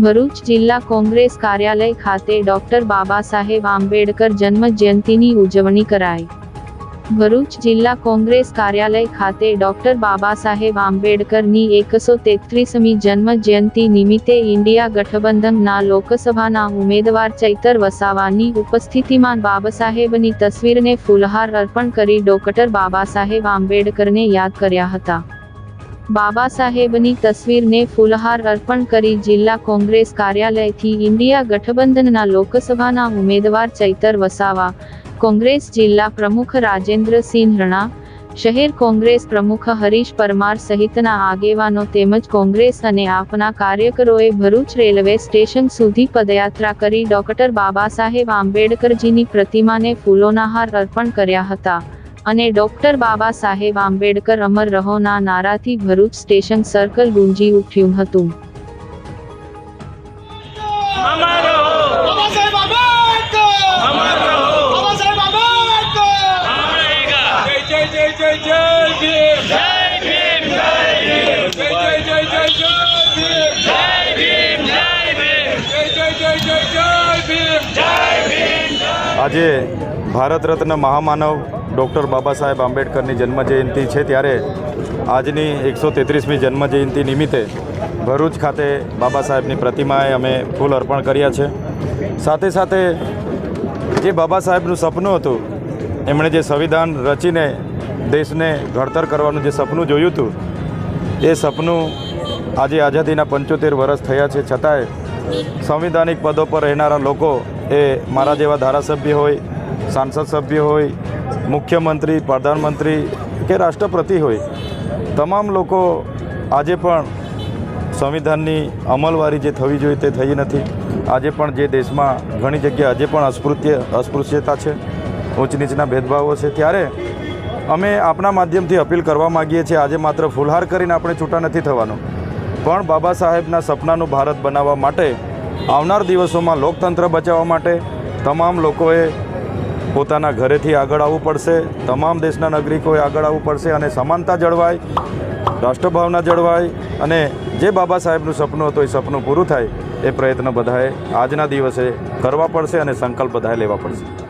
ભરૂચ જિલ્લા કોંગ્રેસ કાર્યાલય ખાતે ડોક્ટર બાબા સાહેબ આંબેડકર જન્મ જયંતિની ઉજવણી કરાઈ. ભરૂચ જિલ્લા કોંગ્રેસ કાર્યાલય ખાતે ડોક્ટર બાબા સાહેબ આંબેડકરની એકસો તેત્રીસમી જન્મ જયંતિ નિમિત્તે ઇન્ડિયા ગઠબંધનના લોકસભાના ઉમેદવાર ચૈતર વસાવાની ઉપસ્થિતિમાં બાબાસાહેબની તસવીરને ફૂલહાર અર્પણ કરી ડોક્ટર બાબા સાહેબ આંબેડકરને યાદ કર્યા હતા. બાબા સાહેબની તસવીરને ફૂલહાર અર્પણ કરી જિલ્લા કોંગ્રેસ કાર્યાલયથી ઇન્ડિયા ગઠબંધનના લોકસભાના ઉમેદવાર ચૈતર વસાવા, કોંગ્રેસ જિલ્લા પ્રમુખ રાજેન્દ્રસિંહ રણા, શહેર કોંગ્રેસ પ્રમુખ હરીશ પરમાર સહિતના આગેવાનો તેમજ કોંગ્રેસ અને આપના કાર્યકરોએ ભરૂચ રેલવે સ્ટેશન સુધી પદયાત્રા કરી ડોક્ટર બાબા સાહેબ આંબેડકરજીની પ્રતિમાને ફૂલોના હાર અર્પણ કર્યા હતા. અને ડોક્ટર બાબા સાહેબ આંબેડકર અમર રહોના નારાથી ભરૂચ સ્ટેશન સર્કલ ગુંજી ઉઠ્યું હતું. આજે ભારત રત્ન મહામાનવ ડૉક્ટર બાબા સાહેબ આંબેડકરની જન્મજયંતિ છે ત્યારે આજની એકસો તેત્રીસમી જન્મજયંતિ નિમિત્તે ભરૂચ ખાતે બાબા સાહેબની પ્રતિમાએ અમે ફૂલ અર્પણ કર્યા છે. સાથે સાથે જે બાબા સાહેબનું સપનું હતું, એમણે જે સંવિધાન રચીને દેશને ઘડતર કરવાનું જે સપનું જોયું હતું, એ સપનું આજે આઝાદીના પંચોતેર વર્ષ થયા છે. છતાંય સંવિધાનિક પદો પર રહેનારા લોકો એ મારા જેવા ધારાસભ્ય હોય, સાંસદ સભ્ય હોય મુખ્યમંત્રી, પ્રધાનમંત્રી કે રાષ્ટ્રપતિ હોય, તમામ લોકો આજે પણ સંવિધાનની અમલવારી જે થવી જોઈએ તે થઈ નથી. આજે પણ જે દેશમાં ઘણી જગ્યાએ આજે પણ અસ્પૃત્ય, અસ્પૃશ્યતા છે ઊંચ નીચના ભેદભાવો છે, ત્યારે અમે આપણા માધ્યમથી અપીલ કરવા માગીએ છીએ, આજે માત્ર ફુલહાર કરીને આપણે છૂટા નથી થવાનું. પણ બાબા સાહેબના સપનાનું ભારત બનાવવા માટે, આવનાર દિવસોમાં લોકતંત્ર બચાવવા માટે, તમામ લોકોએ પોતાના ઘરેથી આગળ આવવું પડશે. તમામ દેશના નાગરિકોએ આગળ આવવું પડશે અને સમાનતા જળવાય, રાષ્ટ્રભાવના જળવાય અને જે બાબા સાહેબનું સપનું હતું એ સપનું પૂરું થાય એ પ્રયત્ન બધાએ આજના દિવસે કરવા પડશે અને સંકલ્પ બધાએ લેવા પડશે.